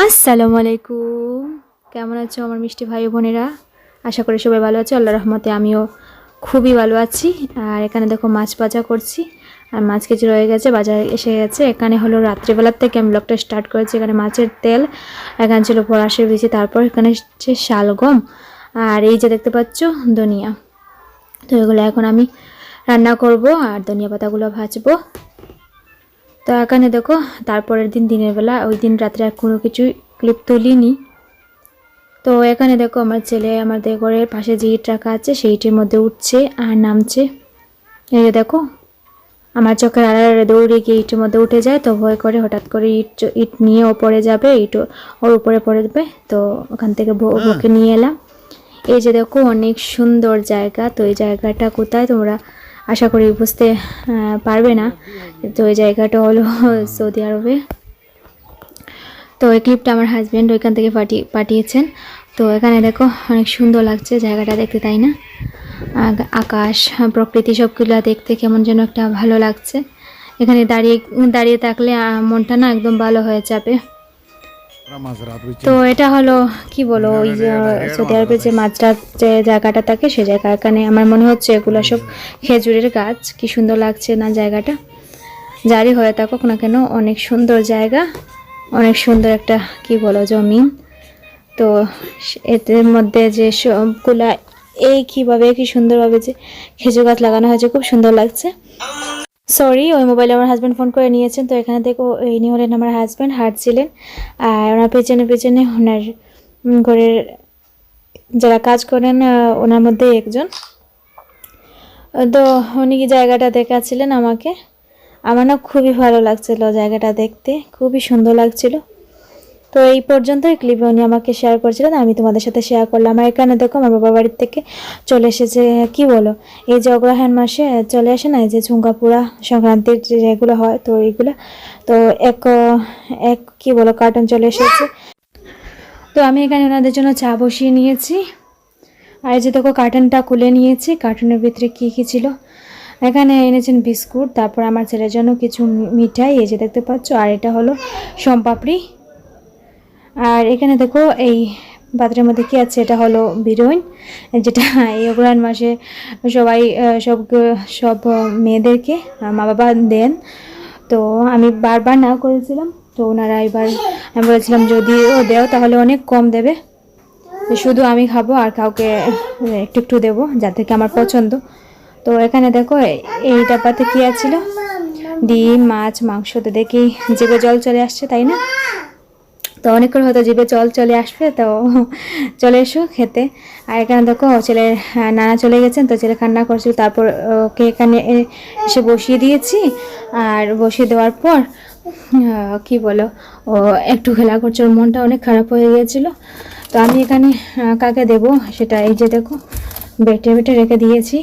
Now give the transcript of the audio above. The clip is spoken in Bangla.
আসসালামু আলাইকুম কেমন আছো আমার মিষ্টি ভাই বোনেরা? আশা করি সবাই ভালো আছো। আল্লাহ রহমতে আমিও খুবই ভালো আছি। আর এখানে দেখো মাছ ভাজা করছি। আর মাছ কিছু রয়ে গেছে, বাজারে এসে গেছে। এখানে হলো রাত্রিবেলার থেকে আমি ব্লগটা স্টার্ট করেছি। এখানে মাছের তেল, এখানে ছিল পরাশের বিচি তারপর এখানে হচ্ছে শালগম আর এই যে দেখতে পাচ্ছ, ধনিয়া। তো এগুলো এখন আমি রান্না করব আর ধনিয়া পাতাগুলো ভাজবো। তো এখানে দেখো তারপরের দিন দিনের বেলা ওই দিন রাত্রে আর কোনো কিছুই ক্লিপ তুলিনি। তো এখানে দেখো আমার ছেলে আমার দেগরের পাশে যে ইট রাখা আছে সেইটির মধ্যে উঠছে আর নামছে। এই যে দেখো আমার চোখের আড়ালে দৌড়ে গিয়ে ইটের মধ্যে উঠে যায় তো ভয় করে হঠাৎ করে ইট ইট নিয়ে ওপরে যাবে ইট ওর উপরে পড়ে দেবে তো ওখান থেকে ব- ওকে নিয়ে এলাম। এই যে দেখো অনেক সুন্দর জায়গা তো এই জায়গাটা কোথায়? তোমরা আশা করি বুঝতে পারবে না। তো ওই জায়গাটা হলো সৌদি আরবে। তো এই ক্লিপটা আমার হাজব্যান্ড ওইখান থেকে পাঠিয়ে, পাঠিয়েছেন। তো এখানে দেখো অনেক সুন্দর লাগছে জায়গাটা দেখতে, তাই না? আকাশ, প্রকৃতি সবগুলো দেখতে কেমন যেন একটা ভালো লাগছে। এখানে দাঁড়িয়ে দাঁড়িয়ে থাকলে মনটা না একদম ভালো হয়ে যাবে। তো এটা হলো কি বলো ওই যে সৌদি আরবের যে মাঝরাত যে জায়গাটা থাকে সে জায়গা এখানে আমার মনে হচ্ছে এগুলো সব খেজুরের গাছ। কি সুন্দর লাগছে না জায়গাটা। যারই হয়ে থাকুক না কেন অনেক সুন্দর জায়গা অনেক সুন্দর একটা কি বলো জমিন। তো এদের মধ্যে যে সবগুলা এই কীভাবে কি সুন্দরভাবে যে খেজুর গাছ লাগানো হয়েছে খুব সুন্দর লাগছে। সরি ওই মোবাইলে আমার হাজব্যান্ড ফোন করে নিয়েছেন, তো এখানে দেখো ইনি হলেন আমার হাজব্যান্ড হাঁটছিলেন আর ওনার পেছনে পেছনে ওনার ঘরের যারা কাজ করেন ওনার মধ্যে একজন। তো উনি কি জায়গাটা দেখাচ্ছিলেন আমাকে? আমার না খুবই ভালো লাগছিল জায়গাটা দেখতে, খুবই সুন্দর লাগছিল। তো এই পর্যন্তই ক্লিপ উনি আমাকে শেয়ার করেছিলেন, আমি তোমাদের সাথে শেয়ার করলাম। আর এখানে দেখো আমার বাবার বাড়ির থেকে চলে এসেছে, কি বলো? এই যে অগ্রহায়ণ মাসে চলে আসে না, এই যে ঝুঙ্গাপুরা সংক্রান্তির যেগুলো হয়, তো এইগুলো, তো এক এক, কি বলো কার্টন চলে এসেছে। তো আমি এখানে ওনাদের জন্য চা বসিয়ে নিয়েছি। আর এই যে দেখো কার্টনটা খুলে নিয়েছি কার্টনের ভিতরে কী কী ছিল? এখানে এনেছেন বিস্কুট, তারপর আমার ছেলের জন্য কিছু মিঠাই, এই যে দেখতে পাচ্ছ, আর এটা হলো সোমপাপড়ি আর এখানে দেখো এই পাত্রের মধ্যে কি আছে? এটা হলো বিরোইন, যেটা এই অগ্রহায়ণ মাসে সবাই সব সব মেয়েদেরকে মা বাবা দেন। তো আমি বারবার না করেছিলাম, তো ওনারা এবার আমি বলেছিলাম, যদি ও দেও তাহলে অনেক কম দেবে। শুধু আমি খাব আর কাউকে একটু একটু দেবো যাদেরকে আমার পছন্দ। তো এখানে দেখো এই ডাব্বাতে কী আছিল ডিম, মাছ, মাংস তো দেখি জিভে জল চলে আসছে, তাই না? তো অনেকক্ষণ হয়তো জিভে চল চলে আসবে, তো চলে এসো খেতে। আর এখানে দেখো, ছেলের নানা চলে গেছেন, তো ছেলে কান্না করছিল। তারপর ওকে এখানে এসে বসিয়ে দিয়েছি। আর বসিয়ে দেওয়ার পর কি বলো, ও একটু খেলা করছে, ওর মনটা অনেক খারাপ হয়ে গিয়েছিল। তো আমি এখানে কাকে দেবো সেটা এই যে দেখো, বেটে বেটে রেখে দিয়েছি।